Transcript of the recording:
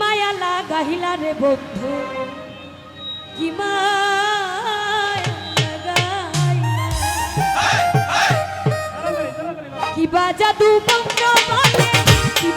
মায়া লাগাহিলা রে বন্ধু। কি মায়া কিবা কি বাজা দু বন্ধ বলে কি